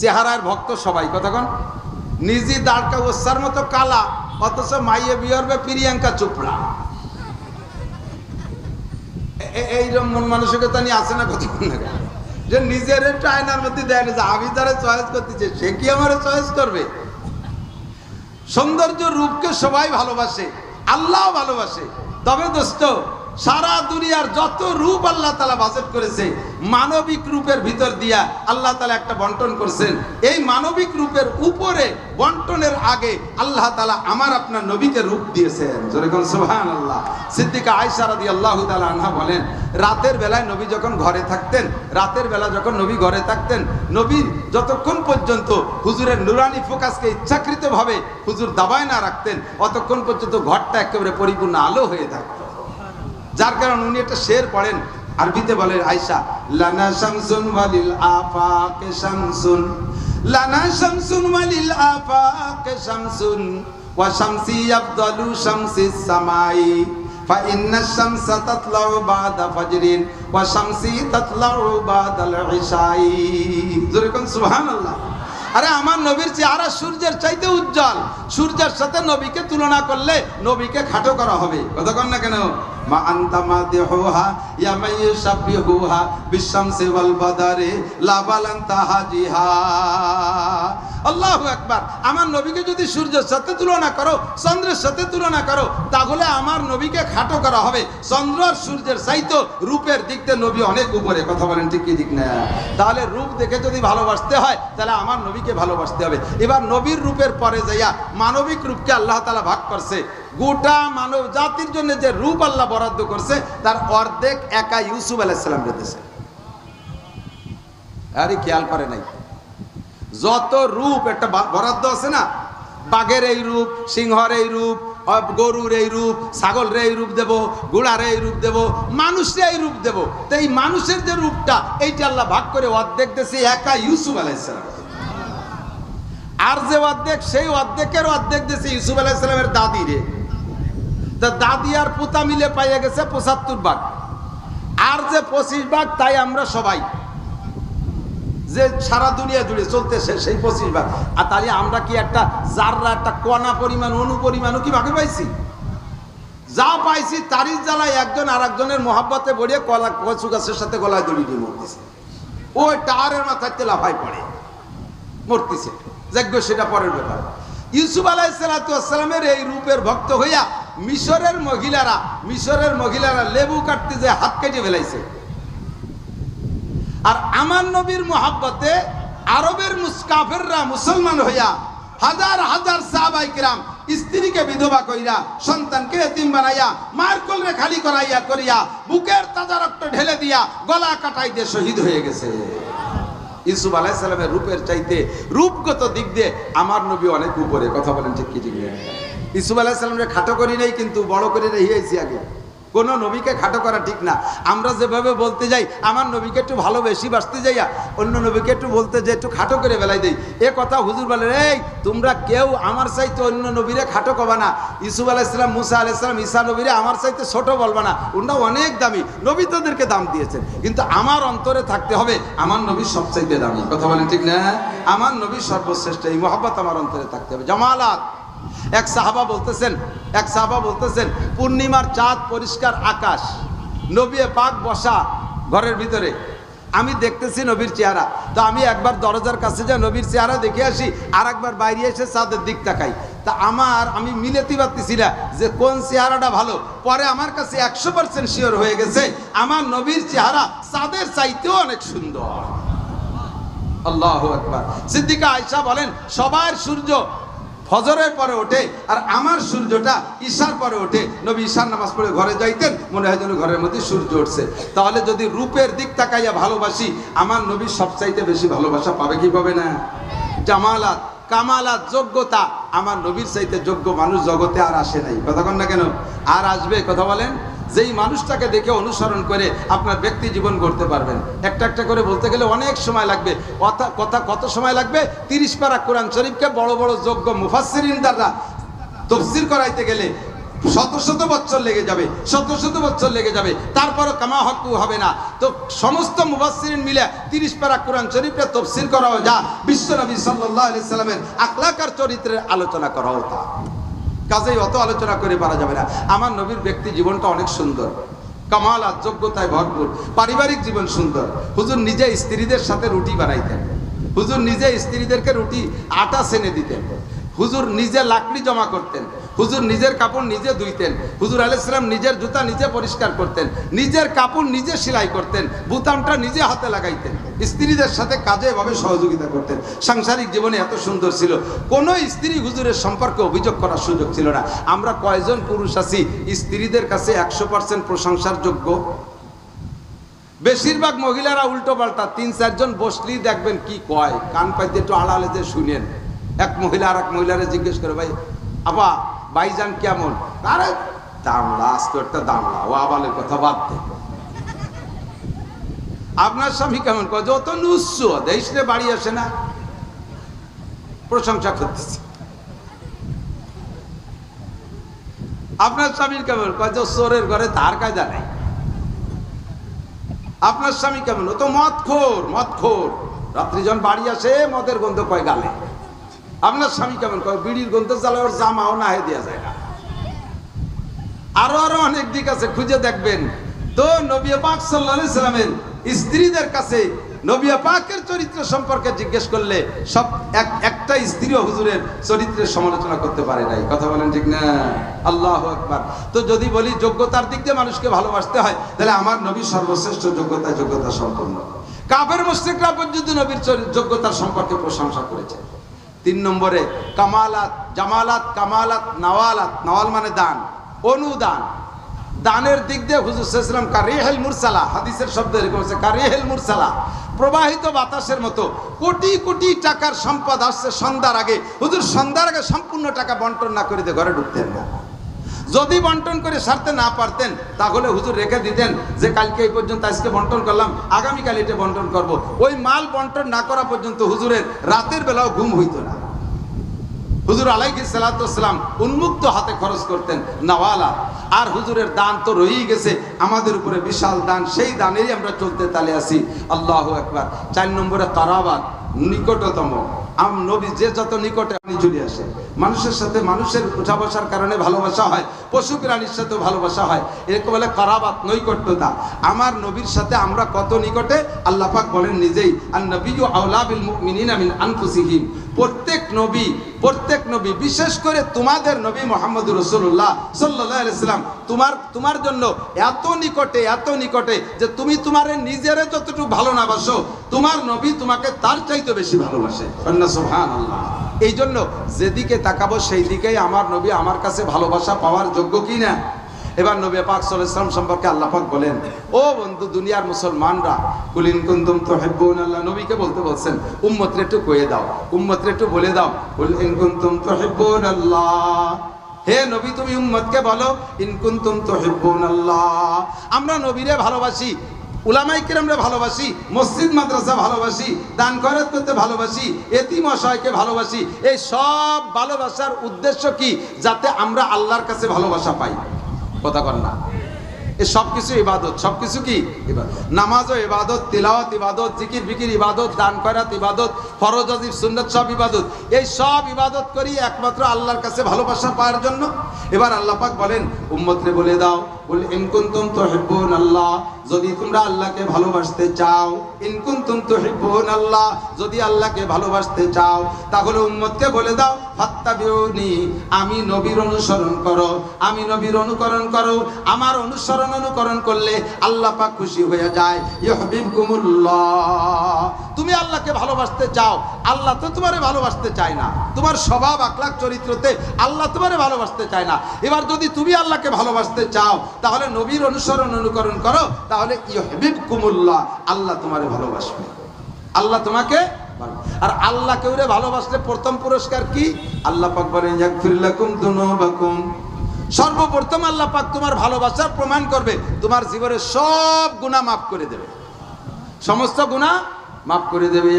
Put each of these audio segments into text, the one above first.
চেহারার ভক্ত সবাই কতক্ষণ নিজে দাঁড়কা ওসার মতো কালা, অথচ মাইয়ে বিয়রবে প্রিয়াঙ্কা চোপড়া। এইরকম মন মানসিকতা নিয়ে আসে না কতক্ষণ যে নিজের একটু আয়নার মধ্যে দেয় না, যে আমি যারা চয়েস করতেছে, সে কি আমার চয়েস করবে? সৌন্দর্য রূপকে সবাই ভালোবাসে আল্লাহ ভালোবাসে। তবে দোস্ত সারা দুনিয়ার যত রূপ আল্লাহ তালা বাজেট করেছে, মানবিক রূপের ভিতর দিয়া আল্লাহ তালা একটা বন্টন করছেন। এই মানবিক রূপের উপরে বন্টনের আগে আল্লাহ তালা আমার আপনার নবীকে রূপ দিয়েছেন। যেরকম সোহান আল্লাহ সিদ্দিকা আয়সা রাদি আল্লাহ তালা আনহা বলেন, রাতের বেলায় নবী যখন ঘরে থাকতেন, রাতের বেলা যখন নবী ঘরে থাকতেন নবীর যতক্ষণ পর্যন্ত হুজুরের নুরানি ফোকাসকে ইচ্ছাকৃতভাবে হুজুর দাবায় না রাখতেন, অতক্ষণ পর্যন্ত ঘরটা একেবারে পরিপূর্ণ আলো হয়ে থাকতো। যার কারণে উনি একটা শের পড়েন আরবিতে বলেন আয়সা লানা শামসুন ওয়ালিল আফাকে শামসুন লানা শামসুন ওয়ালিল আফাকে শামসুন ওয়া শামসি আফদালু শামসিস সামাই فإن الشمس تطلع بعد فجر وشمسي تطلع بعد العشاء যেরকম সুবহানাল্লাহ আরে আমার নবীর চেহারা সূর্যের চাইতে উজ্জ্বল সূর্যের সাথে নবীকে তুলনা করলে নবীকে খাটো করা হবে কতক্ষণ না কেন আমার নবীকে যদি সূর্যের সাথে তুলনা করো, চন্দ্রের সাথে তুলনা করো, তাহলে আমার নবীকে খাটো করা হবে। চন্দ্র আর সূর্যের চাইতো রূপের দিক দিয়ে নবী অনেক উপরে। কথা বলেন ঠিক কি দিক না? তাহলে রূপ দেখে যদি ভালোবাসতে হয়, তাহলে আমার নবীকে ভালোবাসতে হবে। এবার নবীর রূপের পরে যাইয়া মানবিক রূপকে আল্লাহ তালা ভাগ করছে। গোটা মানব জাতির জন্য যে রূপ আল্লাহ বরাদ্দ করছে, তার অর্ধেক একা ইউসুফ আলাইসালাম রেখেছে আরে খেয়াল করে নাই। যত রূপ একটা বরাদ্দ আছে না, বাঘের এই রূপ, সিংহর এই রূপ গরুর এই রূপ, ছাগলের এই রূপ দেব ঘোড়ার এই রূপ দেব, মানুষের এই রূপ দেব। তো এই মানুষের যে রূপটা, এইটা আল্লাহ ভাগ করে অর্ধেক দেশে একা ইউসুফ আলাইসালাম আর যে অর্ধেক, সেই অর্ধেকের অর্ধেক দেশে ইউসুফ আলাইসালামের দাদি রে। দাদি আর পোতা মিলে পাইয়া গেছে পঁচাত্তর ভাগ। আর যে পঁচিশ ভাগ, তাই আমরা সবাই। যে সারা দুনিয়া জুড়ে চলতেছে সেই পঁচিশ ভাগ। আর তাহলে আমরা কি একটা জাররা, একটা কণা পরিমাণ, অনু পরিমাণও কি ভাগে পাইছি? যা পাইছি তারই জ্বালায় একজন আর একজনের মহাব্বতে বড়িয়ে কলা কচু গাছের সাথে গলায় দড়ি দিয়ে মরতেছে। ওই টাওয়ারের মাথায় তেলাফাই পড়ে। মরতেছে। যজ্ঞ সেটা পরের ব্যাপার। ইউসুফ আলাই সালাতামের এই রূপের ভক্ত হইয়া মিশরের মহিলারা মিশরের মহিলারা লেবু কাটতে যে হাত কেটে ফেলাইছে। আর আমার নবীর মোহাব্বতে আরবের মুসকাফেররা মুসলমান হইয়া হাজার হাজার সাহাবাই কিরাম স্ত্রীকে বিধবা কইরা, সন্তানকে এতিম বানাইয়া মায়ের কোলরে খালি করাইয়া করিয়া, বুকের তাজা রক্ত ঢেলে দিয়া গলা কাটাই দিয়ে শহীদ হয়ে গেছে। ইউসুফ আলাইসালামের রূপের চাইতে রূপগত দিক দিয়ে আমার নবী অনেক উপরে। কথা বলেন ঠিক কি, ঠিক না? ইউসুফ আলাইসালামের খাটো করি নাই, কিন্তু বড় করে রেহিয়েছি আগে। কোনো নবীকে খাটো করা ঠিক না। আমরা যেভাবে বলতে যাই, আমার নবীকে একটু ভালো বেশি বাঁচতে যাইয়া, অন্য নবীকে একটু বলতে যাই একটু খাটো করে বেলাই দেই। এ কথা হুজুর বলে, এই, তোমরা কেউ আমার চাইতে অন্য নবীরে খাটো কবা না। ইসুফ আলাইসালাম মুসা আলাইসালাম ঈসা নবীরে আমার চাইতে ছোট বলবা না। ওনারা অনেক দামি। নবী তোদেরকে দাম দিয়েছেন। কিন্তু আমার অন্তরে থাকতে হবে, আমার নবী সবচাইতে দামি। কথা বলেন ঠিক না? আমার নবী সর্বশ্রেষ্ঠ। এই মহাব্বত আমার অন্তরে থাকতে হবে। জামালাত। এক সাহাবা বলতেছেন, এক সাহাবা বলতেছেন, পূর্ণিমার চাঁদ পরিষ্কার আকাশ, নবী পাক বসা ঘরের ভিতরে। আমি দেখতেছি নবীর চেহারা। তো আমি একবার দরজার কাছে যা নবীর চেহারা দেখে আসি আর একবার বাইরে এসে চাঁদের দিক তাকাই। তা আমার, আমি মিলেতে পারতেছি না যে কোন চেহারাটা ভালো। পরে আমার কাছে একশো পার্সেন্ট শিওর হয়ে গেছে, আমার নবীর চেহারা চাঁদের চাইতেও অনেক সুন্দর। আল্লাহ আকবার। সিদ্দিকা আয়সা বলেন, সবার সূর্য ফজরের পরে ওঠে আর আমার সূর্যটা ঈশার পরে ওঠে। নবী ঈশার নামাজ পড়ে ঘরে যাইতেন, মনে হয় যেন ঘরের মধ্যে সূর্য উঠছে। তাহলে যদি রূপের দিক তাকাইয়া ভালোবাসি, আমার নবী সবচাইতে বেশি ভালোবাসা পাবে কি পাবে না? জামালাত, কামালাত, যোগ্যতা, আমার নবীর চাইতে যোগ্য মানুষ জগতে আর আসে নাই। কথা কন না কেন? আর আসবে, কথা বলেন। যেই মানুষটাকে দেখে অনুসরণ করে আপনার ব্যক্তি জীবন করতে পারবেন। একটা একটা করে বলতে গেলে অনেক সময় লাগবে। কথা কথা কত সময় লাগবে? তিরিশ পারা কোরআন শরীফকে বড় বড় যোগ্য মুফাসসিরিন দ্বারা তফসির করাইতে গেলে শত শত বছর লেগে যাবে, শত শত বছর লেগে যাবে। তারপরও কামা হকু হবে না। তো সমস্ত মুবাসসিরিন মিলে তিরিশ পারা কোরআন শরীফে তফসির করাও যা বিশ্বনবী সাল্লাল্লাহু আলাইহি সাল্লামের আখলাকার চরিত্রের আলোচনা করাও তা। কাজেই অত আলোচনা করে পারা যাবে না। আমার নবীর ব্যক্তি জীবনটা অনেক সুন্দর। কামাল আর যোগ্যতায় ভরপুর। পারিবারিক জীবন সুন্দর। হুজুর নিজে স্ত্রীদের সাথে রুটি বানাইতেন। হুজুর নিজে স্ত্রীদেরকে রুটি আটা সেনে দিতেন। হুজুর নিজে লাকড়ি জমা করতেন। হুজুর নিজের কাপড় নিজে ধুইতেন। হুজুর আলাইসালাম নিজের জুতা নিজে পরিষ্কার করতেন। নিজের কাপড় নিজে সেলাই করতেন। বুতামটা নিজে হাতে লাগাইতেন। স্ত্রীদের সাথে কাজে এভাবে সহযোগিতা করতেন। সাংসারিক জীবনে এত সুন্দর ছিল। কোনো স্ত্রী হুজুরের সম্পর্কে অভিযোগ করার সুযোগ ছিল না। আমরা কয়জন পুরুষ আছি? স্ত্রীদের কাছে একশো পার্সেন্ট প্রশংসার যোগ্য বেশিরভাগ মহিলারা উল্টো পাল্টা তিন, চারজন বসলেই দেখবেন কি কয়। কান পাইতে একটু আড়ালে যে শুনেন। এক মহিলা আর এক মহিলারে জিজ্ঞেস করে, ভাই আবা ভাইজান কেমন? আরে দামলা আস্ত একটা দামলা ও আবালের কথা বাদ দে। আপনার স্বামী কেমন? কয় যত নুস্য দেশে বাড়ি আসে না। প্রশংসা করতেছে। আপনার স্বামীর কেমন? কয় যে চোরের ঘরে তার কায়দা নাই। আপনার স্বামী কেমন? ও তো মদ খোর মদ খোর রাত্রি যখন বাড়ি আসে, মদের গন্ধ কয় গালে। আপনার স্বামী কেমন? কয়, বিড়ির গন্ধ জ্বালা জামাও না হে দেওয়া যায় আরও আরও অনেক দিক আছে, খুঁজে দেখবেন। তো নবী পাক সাল্লাহ সাল্লামের স্ত্রীদের কাছে নবিয়া পাকের চরিত্র সম্পর্কে জিজ্ঞেস করলে সব এক, একটা স্ত্রীও হুজুরের চরিত্রের সমালোচনা করতে পারে নাই। কথা বলেন ঠিক না? আল্লাহ আকবার। তো যদি বলি যোগ্যতার দিক দিয়ে মানুষকে ভালোবাসতে হয়, তাহলে আমার নবী সর্বশ্রেষ্ঠ যোগ্যতা যোগ্যতা সম্পন্ন। কাফের, মুশরিকরা পর্যন্ত নবীর যোগ্যতার সম্পর্কে প্রশংসা করেছে। তিন নম্বরে কামালাত, জামালাত, কামালাত, নওয়ালাত, নওয়াল মানে দান, অনুদান। দানের দিক দিয়ে হুজুর সাল্লাম কারিহেল মুরসালা, হাদিসের শব্দ এরকম আছে কারিহেল মুরসালা। প্রবাহিত বাতাসের মতো কোটি কোটি টাকার সম্পদ আসছে সন্ধ্যার আগে। হুজুর, সন্ধ্যার আগে সম্পূর্ণ টাকা বন্টন না করে দিয়ে ঘরে ঢুকতেন না। যদি বন্টন করে সারতে না পারতেন, তাহলে হুজুর রেখে দিতেন যে কালকে এই পর্যন্ত আজকে বন্টন করলাম, আগামীকাল এটা বন্টন করব। ওই মাল বন্টন না করা পর্যন্ত হুজুরের রাতের বেলাও ঘুম হইতো না। হুজুর আলাইকি সালাতাম উন্মুক্ত হাতে খরচ করতেন নাওয়ালা। আর হুজুরের দান তো রয়েই গেছে, আমাদের উপরে বিশাল দান, সেই দানেরই আমরা চলতে তালে আসি আল্লাহ একবার চার নম্বরে তারাবাদ, নিকটতম। আম নবী যে যত নিকটে আপনি চলে আসে, মানুষের সাথে মানুষের বসার কারণে ভালোবাসা হয়, পশু প্রাণীর ভালোবাসা হয়। এরকম বলে কারাবাত নৈকট্যতা। আমার নবীর সাথে আমরা কত নিকটে আল্লাহ পাক বলেন নিজেই আর নবী আউলা বিল মুমিনিনা মিন আনফুসিহিম। প্রত্যেক নবী প্রত্যেক নবী, বিশেষ করে তোমাদের নবী মোহাম্মদ রসুল্লাহ সাল্লাম, তোমার তোমার জন্য এত নিকটে এত নিকটে যে তুমি তোমার নিজেরে যতটুকু ভালো না বাসো, তোমার নবী তোমাকে তার চাইতে বেশি ভালোবাসে। এই জন্য যেদিকে তাকাবো সেই দিকেই আমার নবী আমার কাছে ভালোবাসা পাওয়ার যোগ্য কি না এবার নবী পাক সাল্লাল্লাহু সম্পর্কে আল্লাহ পাক বলেন, ও বন্ধু, দুনিয়ার মুসলমানরা, কুলিন কুনতুম তুহিব্বুন আল্লাহ নবীকে বলতে বলছেন, উম্মতরে একটু কয়ে দাও, উম্মতরে একটু বলে দাও, কুল ইন তো তুহিব্বুন আল্লাহ হে নবী, তুমি উম্মতকে বলো ইনকুন্তুম তো তুহিব্বুন আল্লাহ আমরা নবীরে ভালোবাসি উলামাই কিরামরে ভালোবাসি, মসজিদ, মাদ্রাসা ভালোবাসি, দান খয়রাত করতে ভালোবাসি, এতিম অসহায়কে ভালোবাসি, এই সব ভালোবাসার উদ্দেশ্য কি? যাতে আমরা আল্লাহর কাছে ভালোবাসা পাই। কথা কর না। এ সব কিছু ইবাদত সব কিছু কি নামাজও ইবাদত, তিলাওয়াত ইবাদত, জিকির বিকির ইবাদত, দান করাত ইবাদত, ফরজ আজিব সুন্নত সব ইবাদত। এই সব ইবাদত করি একমাত্র আল্লাহর কাছে ভালোবাসা পাওয়ার জন্য। এবার আল্লাহ পাক বলেন, উম্মতরে বলে দাও বল, ইন কুনতুম তুহিব্বুন আল্লাহ যদি তোমরা আল্লাহকে ভালোবাসতে চাও, ইন কুনতুম তুহিব্বুন আল্লাহ যদি আল্লাহকে ভালোবাসতে চাও, তাহলে উম্মতকে বলে দাও, ফাত্তাবিউনি আমি নবীর অনুসরণ করো, আমি নবীর অনুকরণ করো, আমার অনুসরণ অনুকরণ করলে আল্লাহ পাক খুশি হয়ে যায়। ইউহিব্বুকুমুল্লাহ। তুমি আল্লাহকে ভালোবাসতে চাও, আল্লাহ তো তোমারে ভালোবাসতে চায় না। তোমার স্বভাব আকলাক চরিত্রতে আল্লাহ তোমারে ভালোবাসতে চায় না। এবার যদি তুমি আল্লাহকে ভালোবাসতে চাও তাহলে নবীর অনুসরণ অনুকরণ করো, তাহলে ইউহিব্বুকুমুল্লাহ, আল্লাহ তোমারে ভালোবাসবে। আল্লাহ তোমাকে আর আল্লাহ কেউরে ভালোবাসলে প্রথম পুরস্কার কি? আল্লাহ পাক সর্বপ্রথম আল্লাহ পাক তোমার ভালোবাসার প্রমাণ করবে, তোমার জীবনের সব গুনাহ মাফ করে দেবে। সমস্ত গুনাহ মাফ করে দেবে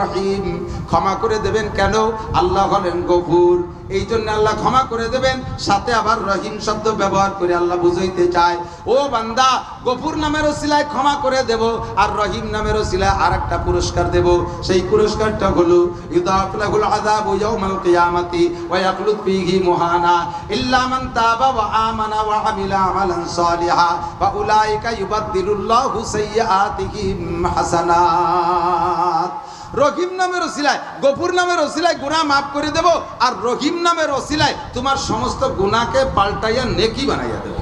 রহিম। ক্ষমা করে দেবেন কেন? আল্লাহ হলেন গফুর। এই জন্য আল্লাহ ক্ষমা করে দেবেন, সাথে আবার রহিম শব্দ ব্যবহার করে আল্লাহ বুঝাইতে চায়। ও বান্দা, গফুর নামের ওসিলায় ক্ষমা করে দেব আর রহিম নামের ওসিলায় আর একটা পুরস্কার দেব। সেই পুরস্কারটা হলো ইদাফলাহুল আযাবু ইয়াউমাল উলাইকা রহিম নামের ওসিলায়, গফুর নামের ওসিলায় গুনাহ মাফ করে দেব, আর রহিম নামের ওসিলায় তোমার সমস্ত গুণাকে পাল্টাইয়া নেকি বানাইয়া দেব।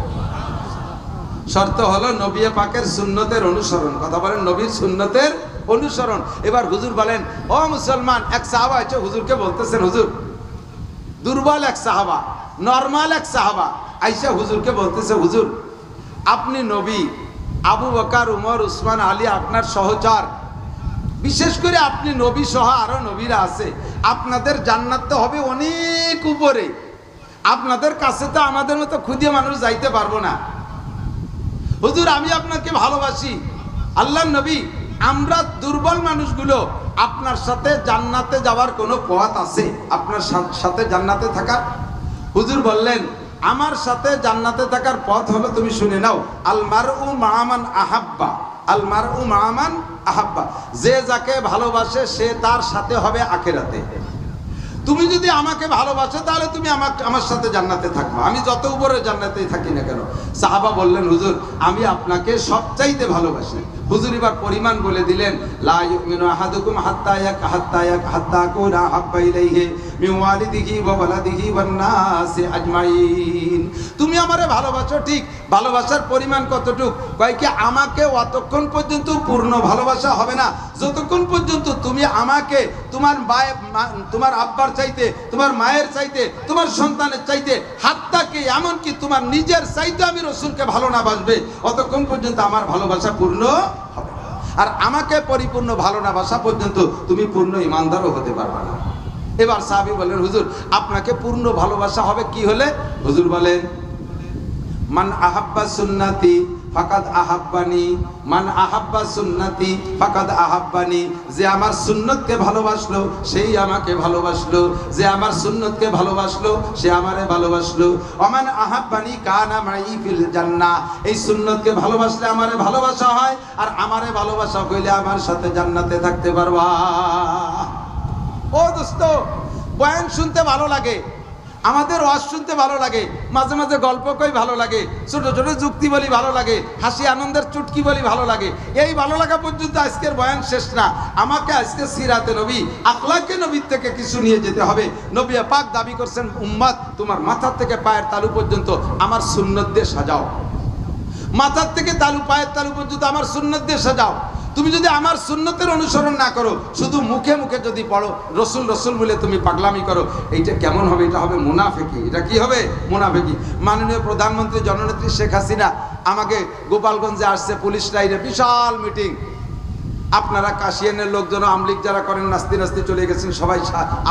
শর্ত হলো নবী পাকের সুন্নতের অনুসরণ। কথা বলেন নবীর সুন্নতের অনুসরণ। এবার হুজুর বলেন, ও মুসলমান, এক সাহাবা আছে হুজুরকে বলতেছেন, হুজুর, দুর্বল এক সাহাবা, নর্মাল এক সাহাবা, আইসা হুজুরকে বলতেছে, হুজুর, আপনি নবী আবু বকার, উমর, উসমান, আলী, আপনার সহচর। বিশেষ করে আপনি নবী সহ আরও নবীরা আছে। আপনাদের জান্নাত তো হবে অনেক উপরে। আপনাদের কাছে তো আমাদের মতো খুদিয়ে মানুষ যাইতে পারব না। হুজুর, আমি আপনাকে ভালোবাসি। আল্লাহ নবী, আমরা দুর্বল মানুষগুলো, আপনার সাথে জান্নাতে যাওয়ার কোনো পথ আছে? আপনার সাথে জান্নাতে থাকা হুজুর বললেন আমার সাথে জান্নাতে থাকার পথ হলো তুমি শুনে নাও আলমার উ মামান আহাব্বা আলমার উ মামান আহাব্বা। যে যাকে ভালোবাসে, সে তার সাথে হবে আখেরাতে। তুমি যদি আমাকে ভালোবাসো, তাহলে তুমি আমাকে আমার সাথে জান্নাতে থাকবে। আমি যত উপরে জান্নাতেই থাকি না কেন? সাহাবা বললেন, হুজুর, আমি আপনাকে সবচাইতে ভালোবাসি। হুজুর এবার পরিমাণ বলে দিলেন তুমি আমারে ভালোবাসো ঠিক, ভালোবাসার পরিমাণ কতটুক? কয় কি আমাকে অতক্ষণ পর্যন্ত পূর্ণ ভালোবাসা হবে না? যতক্ষণ পর্যন্ত তুমি আমাকে, তোমার মায়ে তোমার আব্বার চাইতে, তোমার মায়ের চাইতে, তোমার সন্তানের চাইতে হাতটাকে এমনকি তোমার নিজের চাইতে আমি রসুলকে ভালো না বাসবে, অতক্ষণ পর্যন্ত আমার ভালোবাসা পূর্ণ হবে আর আমাকে পরিপূর্ণ ভালো না বাসা পর্যন্ত তুমি পূর্ণ ইমানদারও হতে পারবে না। এবার সাহাবি বলেন, হুজুর, আপনাকে পূর্ণ ভালোবাসা হবে কি হলে? হুজুর বলেন, মান আহাব্বা সুন্নাতি ফাকাদ আহাব্বানি, মান আহাব্বা সুন্নাতি, ফাকাদ আহাব্বানি। যে আমার সুন্নতকে ভালোবাসলো, সেই আমাকে ভালোবাসলো। যে আমার সুন্নতকে ভালোবাসলো, সে আমারে ভালোবাসলো। অমান আহাব্বানি কানা মাই ফিল জান্নাহ। এই সুন্নতকে ভালোবাসলে আমারে ভালোবাসা হয়, আর আমারে ভালোবাসা হইলে আমার সাথে জান্নাতে থাকতে পারবা। ও দোস্ত, বয়ান শুনতে ভালো লাগে। আমাদের ওয়াজ শুনতে ভালো লাগে, মাঝে মাঝে গল্প কই ভালো লাগে, ছোট ছোট যুক্তি বলি ভালো লাগে, হাসি আনন্দের চুটকি বলি ভালো লাগে। এই ভালো লাগা পর্যন্ত আজকের বয়ান শেষ না। আমাকে আজকে সিরাতে নবী, আখলাকে নবীর থেকে কিছু নিয়ে যেতে হবে। নবী পাক দাবি করছেন, উম্মাদ, তোমার মাথার থেকে পায়ের তালু পর্যন্ত আমার সুন্নত দিয়ে সাজাও। মাথার থেকে তালু, পায়ের তালু পর্যন্ত আমার সুন্নত দিয়ে সাজাও। তুমি যদি আমার সুন্নতের অনুসরণ না করো, শুধু মুখে মুখে যদি পড়ো, রসুল রসুল বলে তুমি পাগলামি করো, এইটা কেমন হবে? এটা হবে মুনাফেকি। এটা কি হবে? মুনাফেকি। মাননীয় প্রধানমন্ত্রী জননেত্রী শেখ হাসিনা আমাকে গোপালগঞ্জে আসছে, পুলিশ লাইনে বিশাল মিটিং। আপনারা কাশিয়ানের লোকজন, আমলিক যারা করেন, নাস্তি নাস্তি চলে গেছেন, সবাই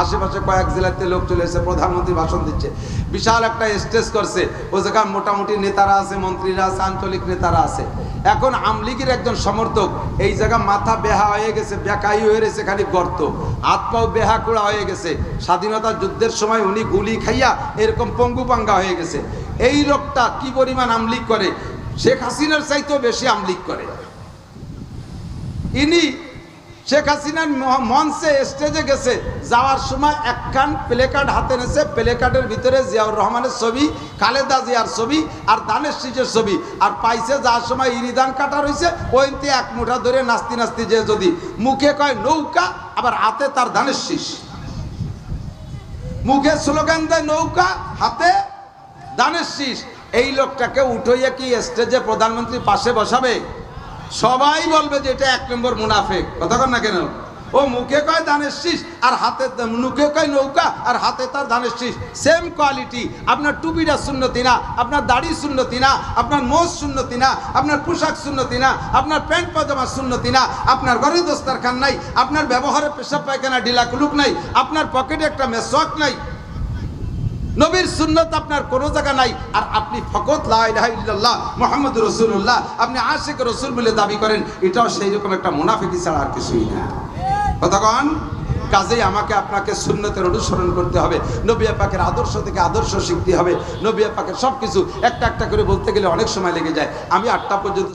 আশেপাশে কয়েক জেলাতে লোক চলে এসেছে, প্রধানমন্ত্রী ভাষণ দিচ্ছে। বিশাল একটা স্টেজ করছে। ও জায়গায় মোটামুটি নেতারা আছে, মন্ত্রীরা আছে, আঞ্চলিক নেতারা আছে। এখন আমলিগের একজন সমর্থক, এই জায়গা মাথা বেহা হয়ে গেছে, বেকাই হয়ে রয়েছে খালি গর্ত। হাত পাও বেহা কোড়া হয়ে গেছে। স্বাধীনতা যুদ্ধের সময় উনি গুলি খাইয়া এরকম পঙ্গু পাঙ্গা হয়ে গেছে। এই লোকটা কি পরিমাণ আমলিক করে? শেখ হাসিনার চাইতেও বেশি আমলিক করে। ইনি শেখ হাসিনার মঞ্চে, স্টেজে গেছে। যাওয়ার সময় একখান প্লে কার্ড হাতে নেছে প্লে কার্ডের ভিতরে জিয়াউর রহমানের ছবি, খালেদা জিয়ার ছবি আর দানের শীষের ছবি। আর পাইছে যাওয়ার সময় ইরিদান কাটা রয়েছে। ওইতে এক মুঠা ধরে নাস্তি নাস্তি যে যদি। মুখে কয় নৌকা, আবার হাতে তার দানের শীষ। মুখে স্লোগান দেয় নৌকা, হাতে দানের শীষ। এই লোকটাকে উঠইয়া কি স্টেজে প্রধানমন্ত্রী পাশে বসাবে? সবাই বলবে যে এটা এক নম্বর মুনাফেক। কথা না কেন? ও মুখে কয় ধানের শীষ, আর হাতে মুখে কয় নৌকা, আর হাতে তার ধানের শীষ। সেম কোয়ালিটি আপনার টুপিটা শূন্যতি না, আপনার দাড়ি শূন্যতি না, আপনার মোজ শূন্যতি না, আপনার পোশাক শূন্যতি না, আপনার প্যান্ট পাজামা শূন্যতি না, আপনার ঘরে দোস্তারখান নাই, আপনার ব্যবহারে পেশাব পায়খানা ডিলা কুলুক নাই, আপনার পকেটে একটা মেসওয়াক নাই নবীর সুন্নত আপনার কোনো জায়গা নাই। আর আপনি ফকত লাহ মোহাম্মদ রসুল্লাহ আপনি আশেক রসুল বলে দাবি করেন, এটাও সেই রকম একটা মুনাফিকি ছাড়া আর কিছুই না। কতক্ষণ কাজেই আমাকে আপনাকে সুন্নতের অনুসরণ করতে হবে। নবিয়া পাকের আদর্শ থেকে আদর্শ শিখতে হবে। নবিয়া পাকের সব কিছু একটা একটা করে বলতে গেলে অনেক সময় লেগে যায়। আমি আটটা পর্যন্ত